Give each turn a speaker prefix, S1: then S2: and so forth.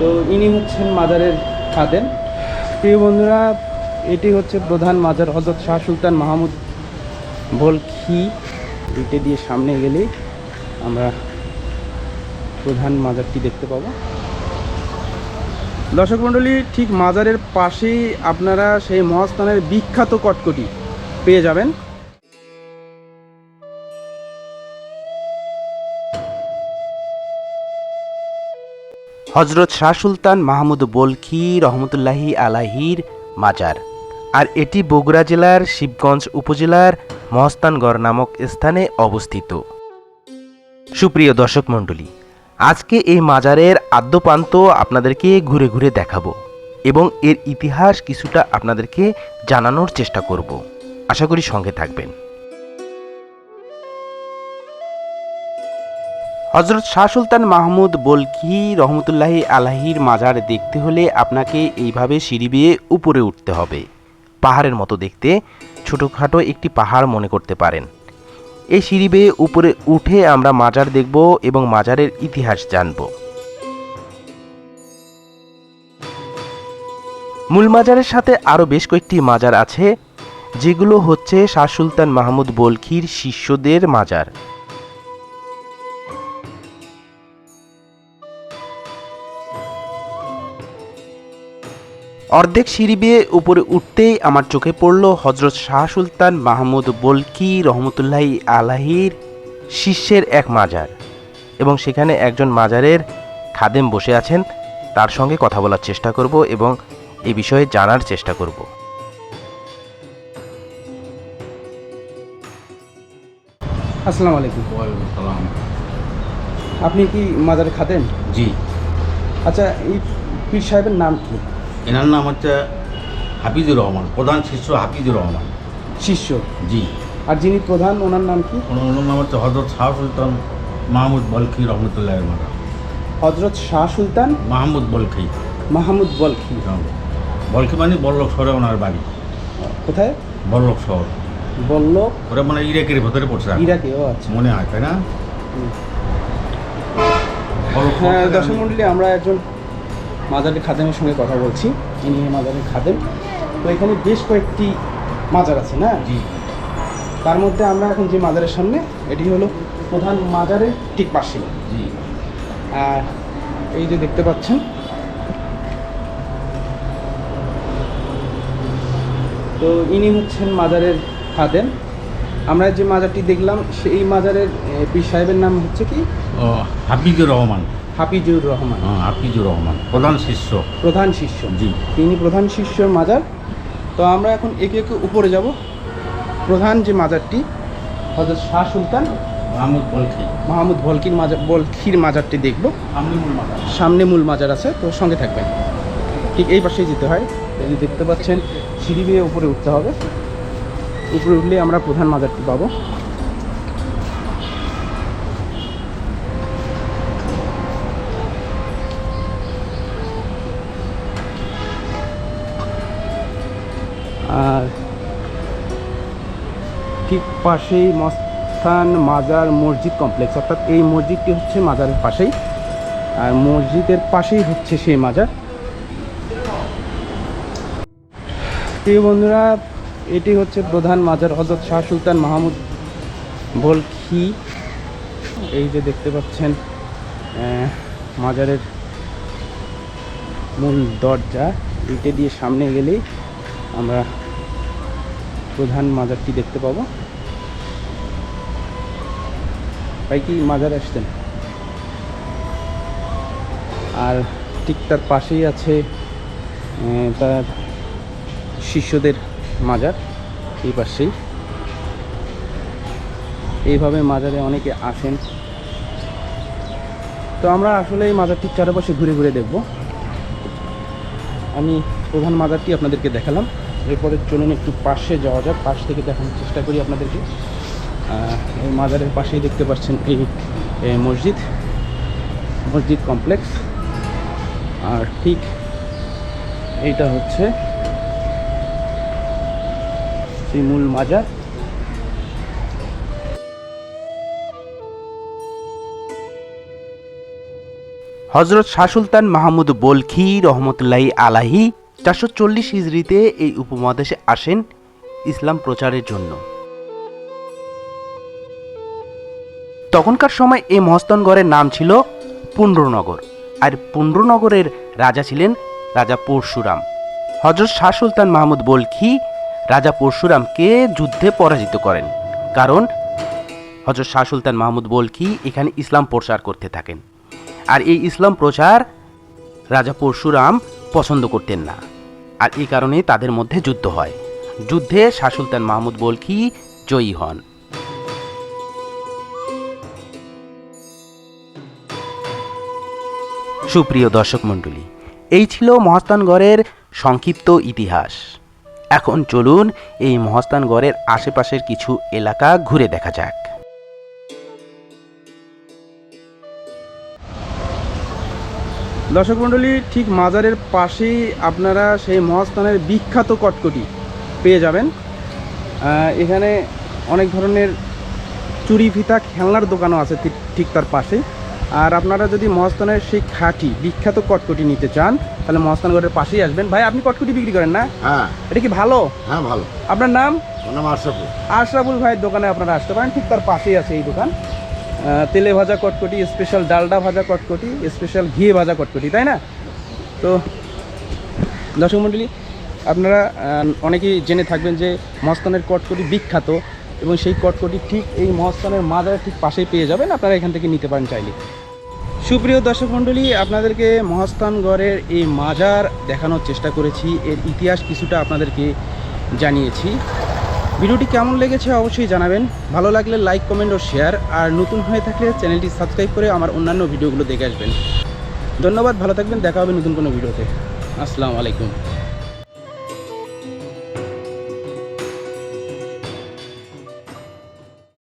S1: তো ইনি হচ্ছেন মাজারের খাদেন প্রিয় বন্ধুরা, এটি হচ্ছে প্রধান মাজার হজরত শাহ সুলতান মাহমুদ বলখি এটা দিয়ে সামনে গেলেই আমরা প্রধান মাজারটি দেখতে পাবো। দর্শক মণ্ডলী, ঠিক মাজারের পাশেই আপনারা সেই মহাস্থানের বিখ্যাত কটকটি পেয়ে যাবেন। হজরত শাহ সুলতান মাহমুদ বলখি রহমতুল্লাহি আলাহির মাজার। আর এটি বগুড়া জেলার শিবগঞ্জ উপজেলার মহস্তানগড় নামক স্থানে অবস্থিত। সুপ্রিয় দর্শক মণ্ডলী, আজকে এই মাজারের আদ্যপান্ত আপনাদেরকে ঘুরে ঘুরে দেখাবো এবং এর ইতিহাস কিছুটা আপনাদেরকে জানানোর চেষ্টা করব। আশা করি সঙ্গে থাকবেন। হজরত শাহ সুলতান মাহমুদ বলকি রহমতুল্লাহি আলাহির মাজার দেখতে হলে আপনাকে এইভাবে সিঁড়ি বেয়ে উপরে উঠতে হবে। পাহাড়ের মতো দেখতে, ছোটোখাটো একটি পাহাড় মনে করতে পারেন। এই সিঁড়ি বেয়ে উপরে উঠে আমরা মাজার দেখব এবং মাজারের ইতিহাস জানব। মূল মাজারের সাথে আরও বেশ কয়েকটি মাজার আছে, যেগুলো হচ্ছে শাহ সুলতান মাহমুদ বলখির শিষ্যদের মাজার। অর্ধেক সিঁড়ি বেয়ে উপরে উঠতেই আমার চোখে পড়ল হজরত শাহ সুলতান মাহমুদ বলকি রহমতুল্লাহি আলাহির শিষ্যের এক মাজার এবং সেখানে একজন মাজারের খাদেম বসে আছেন। তার সঙ্গে কথা বলার চেষ্টা করব এবং এ বিষয়ে জানার চেষ্টা করব। আসসালামু আলাইকুম।
S2: ওয়ালাইকুম
S1: আপনি কি মাজারে খাদেম?
S2: জি।
S1: আচ্ছা এই পীর সাহেবের নাম কি?
S2: এনার নাম হচ্ছে হাফিজুর রহমান প্রধান শিষ্য হাফিজুর রহমান।
S1: শিষ্য?
S2: জি।
S1: আর যিনি প্রধান ওনার নাম কি?
S2: ওনার নাম হচ্ছে হজরত শাহ সুলতান মাহমুদ বলখি রহমতুল্লাহ মারা
S1: হজরত শাহ সুলতান
S2: মাহমুদ বলখি।
S1: মাহমুদ বলখি।
S2: বলখি মানে বল্লভ শহরে ওনার বাড়ি।
S1: কোথায়?
S2: বল্লভ শহর।
S1: বলল
S2: ওরা মানে ইরাকের ভেতরে পড়ছে
S1: ইরাকে ও আচ্ছা।
S2: মনে হয় তাই না?
S1: হ্যাঁ
S2: থেকে
S1: দর্শক মন্ডলী আমরা একজন মাজারের খাদেমের সঙ্গে কথা বলছি। ইনি মাজারের খাদেম। তো এখানে বেশ কয়েকটি মাজার আছে না?
S2: জি।
S1: তার মধ্যে আমরা এখন যে মাজারের সামনে এটি হলো প্রধান মাজারের ঠিক পাশে
S2: জি।
S1: আর এই যে দেখতে পাচ্ছেন তো ইনি হচ্ছেন মাজারের খাদেম। আমরা যে মাজারটি দেখলাম সেই মাজারের পীর সাহেবের নাম হচ্ছে কি?
S2: হাফিজুর রহমান।
S1: হাফিজুর রহমান।
S2: হ্যাঁ হাফিজুর রহমান প্রধান শিষ্য।
S1: প্রধান শিষ্য।
S2: জি।
S1: তিনি প্রধান শিষ্যর মাজার। তো আমরা এখন একে একে উপরে যাব। প্রধান যে মাজারটি হজরত শাহ সুলতান
S2: মাহমুদ বলখি।
S1: মাহমুদ ভলকির মাজার বলখির মাজারটি দেখব। সামনে মূল মাজার। আছে তো সঙ্গে থাকবেন। ঠিক এই পাশেই যেতে হয়। এই দেখতে পাচ্ছেন সিঁড়ি বেয়ে উপরে উঠতে হবে। উপরে উঠলে আমরা প্রধান মাজারটি পাবো। আর ঠিক পাশেই মস্তান মাজার মসজিদ কমপ্লেক্স অর্থাৎ এই মসজিদটি হচ্ছে মাজারের পাশেই। আর মসজিদের পাশেই হচ্ছে সেই মাজার। প্রিয় বন্ধুরা, এটি হচ্ছে প্রধান মাজার হজরত শাহ সুলতান মাহমুদ বলখি এই যে দেখতে পাচ্ছেন মাজারের মূল দরজা, ইটে দিয়ে সামনে গেলেই আমরা প্রধান মাজারটি দেখতে পাবো। ভাই কি মাজার আসছেন? আর ঠিক তার পাশেই আছে তার শিষ্যদের মাজার, এই পাশেই। এইভাবে মাজারে অনেকে আসেন। তো আমরা আসলে এই মাজারটির চারপাশে ঘুরে ঘুরে দেখব। আমি প্রধান মাজারটি আপনাদেরকে দেখালাম। এরপরে চলুন একটু পাশে যাওয়া যাক। পাশ থেকে দেখানোর চেষ্টা করি আপনাদেরকে। এই মাজারের পাশেই দেখতে পাচ্ছেন এই মসজিদ মসজিদ কমপ্লেক্স। আর ঠিক এইটা হচ্ছে সেই মূল মাজার।
S3: হজরত শাহ সুলতান মাহমুদ বলখি রহমতুল্লাহি আলাহি চারশো চল্লিশ হিজড়িতে এই উপমহাদেশে আসেন ইসলাম প্রচারের জন্য। তখনকার সময় এই মহস্তানগড়ের নাম ছিল পুণ্ড্রনগর আর পুণ্ড্রনগরের রাজা ছিলেন রাজা পরশুরাম। হজরত শাহ সুলতান মাহমুদ বলখি রাজা পরশুরামকে যুদ্ধে পরাজিত করেন। কারণ হজরত শাহ সুলতান মাহমুদ বলখি এখানে ইসলাম প্রচার করতে থাকেন। আর এই ইসলাম প্রচার রাজা পরশুরাম পছন্দ করতেন না। আর এই কারণে তাদের মধ্যে যুদ্ধ হয়। যুদ্ধে শাহ সুলতান মাহমুদ বলকি, জয়ী হন। সুপ্রিয় দর্শক মণ্ডলী, এই ছিল মহাস্থানগড়ের সংক্ষিপ্ত ইতিহাস। এখন চলুন এই মহাস্থানগড়ের আশেপাশের কিছু এলাকা ঘুরে দেখা যাক।
S1: দর্শক মণ্ডলী ঠিক মাজারের পাশেই আপনারা সেই মহাস্থানের বিখ্যাত কটকটি পেয়ে যাবেন। এখানে অনেক ধরনের চুরি ফিতা খেলনার দোকানও আছে ঠিক- তার পাশে আর আপনারা যদি মহাস্থানের সেই খাঁটি বিখ্যাত কটকটি নিতে চান তাহলে মহাস্থানগড়ের পাশেই আসবেন। ভাই আপনি কটকটি বিক্রি করেন না?
S2: হ্যাঁ।
S1: এটা কি ভালো?
S2: হ্যাঁ ভালো।
S1: আপনার নাম?
S2: নাম আশরাফুল।
S1: আশরাফুল ভাইয়ের দোকানে আপনারা আসতে পারেন। ঠিক তার পাশেই আছে এই দোকান। তেলে ভাজা কটকটি স্পেশাল ডালডা ভাজা কটকটি স্পেশাল ঘি ভাজা কটকটি, তাই না? তো, দর্শক মণ্ডলী আপনারা অনেকেই জেনে থাকবেন যে মহস্তানের কটকটি বিখ্যাত এবং সেই কটকটি ঠিক এই মহস্তানের মাজারের ঠিক পাশেই পেয়ে যাবেন। আপনারা এখান থেকে নিতে পারেন চাইলে। সুপ্রিয় দর্শক মণ্ডলী আপনাদেরকে মহাস্থানগড়ের এই মাজার দেখানোর চেষ্টা করেছি। এর ইতিহাস কিছুটা আপনাদেরকে জানিয়েছি। ভিডিওটি কেমন লেগেছে অবশ্যই জানাবেন। ভালো লাগলে লাইক কমেন্ট ও শেয়ার আর নতুন হয়ে থাকলে চ্যানেলটি সাবস্ক্রাইব করে আমার অন্যান্য ভিডিওগুলো দেখে আসবেন। ধন্যবাদ, ভালো থাকবেন, দেখা হবে নতুন কোনো ভিডিওতে। আসসালামু আলাইকুম।